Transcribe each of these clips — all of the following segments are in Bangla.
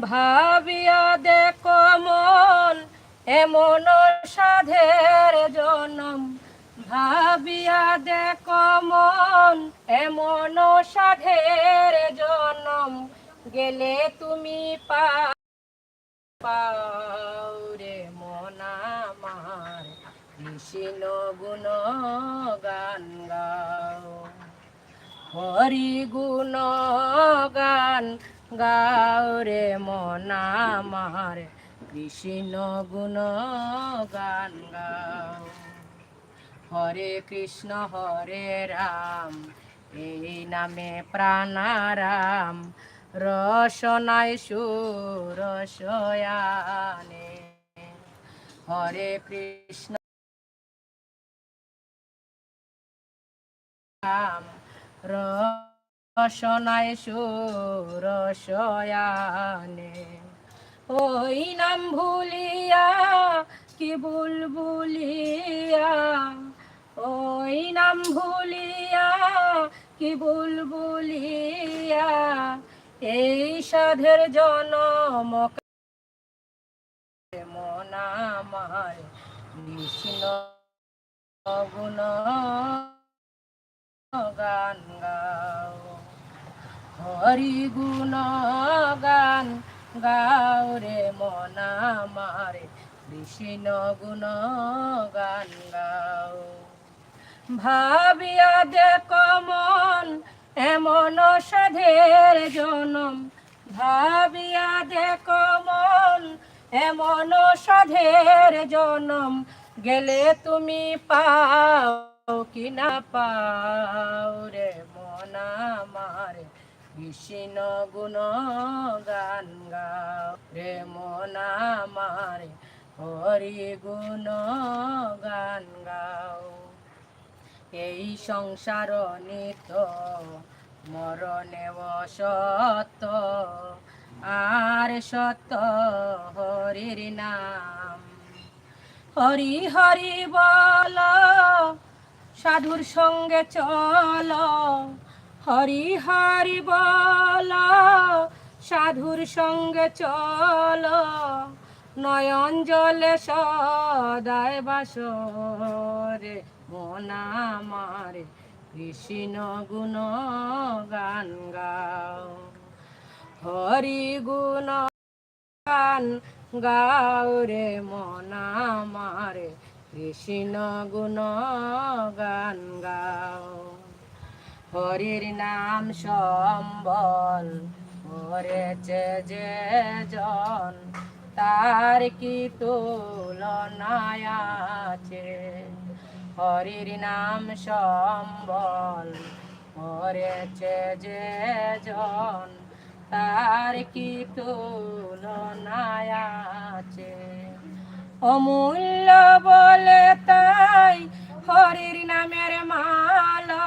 ভাবিয়া দেখো মন, এমন সাধের জনম। ভাবিয়া দে মন, এমন সাধের জনম। গেলে তুমি পাও মনা মনামার কৃষ্ণ গুণ গান গাও। হরি গুণ গান গাও মনা মনামার কৃষ্ণ গুণ গান গাও। হরে কৃষ্ণ, হরে রাম, এই নামে প্রাণারাম, রসনায় সুরসয়ানে হরে কৃষ্ণ, রাম রসনায় সুরসয়ানে ওই নাম ভুলিয়া, কি বুলবুলিয়া ওই নাম ভুলিয়া, কি বুলবুলিয়া এই সাধের জনম মন গুণ গান হরি গুণ গান গাও রে মন আমার। কৃষ্ণ গুণ গান গাও। ভাবিয়া দেখ মন, এমন সাধের জনম। ভাবিয়া দেখ মন, এমন সাধের জনম। গেলে তুমি পাও কি না পাও রে মন আমার। কৃষ্ণ গুণ গান গাও। রে মন আমার হরি গুণ গান গাও। এই সংসার নিত, মরণে সত্য আর সত্য হরির নাম। হরি হরি বল, সাধুর সঙ্গে চল। হরি হরি বল, সাধুর সঙ্গে চল, নয়ন জলে সদায় বাসরে, মনা মারে কৃষ্ণ গুণ গান গাও। হরি গুণ গান গাও রে, মনা মারে কৃষ্ণ গুণ গান গাও। হরির নাম সম্বল করেছে যে জন, তার কি তুলনায় আছে? হরির নাম সম্বল করেছে যে জন, তার কি তুলনায় আছে? অমূল্য বলে তাই হরির নামের মালা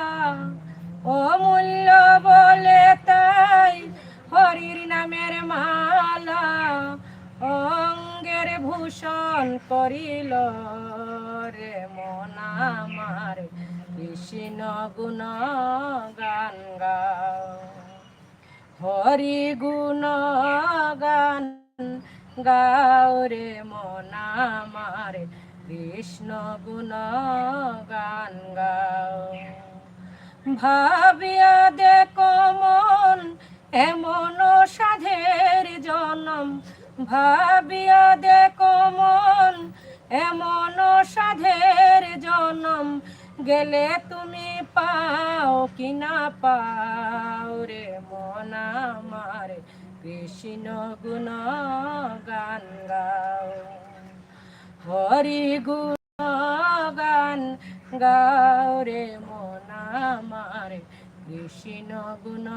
ভূষণ করিল রে মন আমার। কৃষ্ণ গুণ গান গাও। হরি গুণ গান গাও রে মন আমার। কৃষ্ণ গুণ গান গাও। ভাবিয়া দেখো মন এমন সাধের জনম ভাবিয়া দেখো মন। এমন সাধের জনম গেলে তুমি পাও কি না পাও রে মন আমার। কৃষ্ণ গুণ গান গাও। হরি গুণ গান গাও রে মন আমার। কৃষ্ণ গুণ